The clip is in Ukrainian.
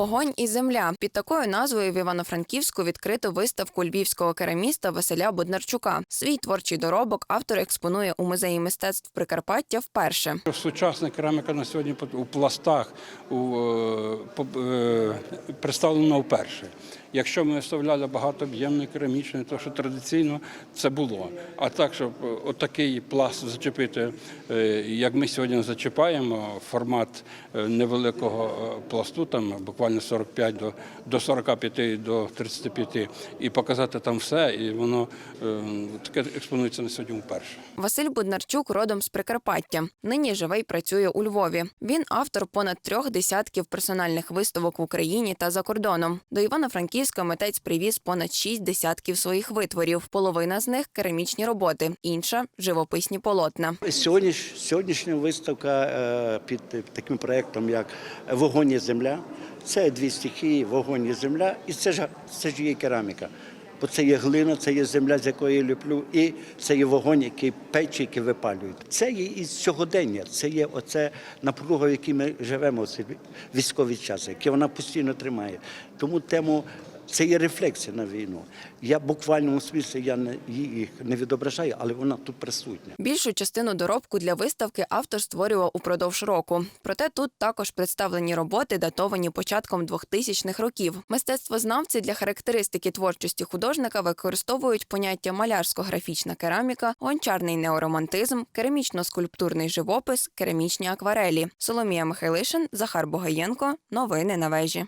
Вогонь і земля під такою назвою в Івано-Франківську відкрито виставку львівського кераміста Василя Боднарчука. Свій творчий доробок автор експонує у музеї мистецтв Прикарпаття вперше. Сучасна кераміка на сьогодні у пластах у, е, е, представлена вперше. Якщо ми виставляли багатооб'ємне керамічне, то що традиційно це було. А так, щоб е, отакий пласт зачепити, як ми сьогодні зачіпаємо, формат невеликого пласту, там буквально 45 до, до 45 до 35, і показати там все, і воно е, таке експонується на сьогодні вперше. Василь Буднарчук родом з Прикарпаття. Нині живе й працює у Львові. Він автор понад трьох десятків персональних виставок в Україні та за кордоном. До Івано-Франківська митець привіз понад шість десятків своїх витворів. Половина з них керамічні роботи, інша живописні полотна. Сьогодніш, сьогоднішня виставка е, під таким проєктом, як Вогонь і земля. Це дві стихії, вогонь і земля, і це ж це ж є кераміка. Бо це є глина, це є земля, з якої я люблю, і це є вогонь, який печі, який випалюють. Це є із сьогодення, це є оце напруга, в якій ми живемо, цей військовий час, який вона постійно тримає. Тому тему це є рефлексія на війну. Я в буквальному смислі я не їх не відображаю, але вона тут присутня. Більшу частину доробку для виставки автор створював упродовж року. Проте тут також представлені роботи, датовані початком 2000-х років. Мистецтвознавці для характеристики творчості художника використовують поняття малярсько-графічна кераміка, гончарний неоромантизм, керамічно-скульптурний живопис, керамічні акварелі. Соломія Михайлишин, Захар Богаєнко. Новини на вежі.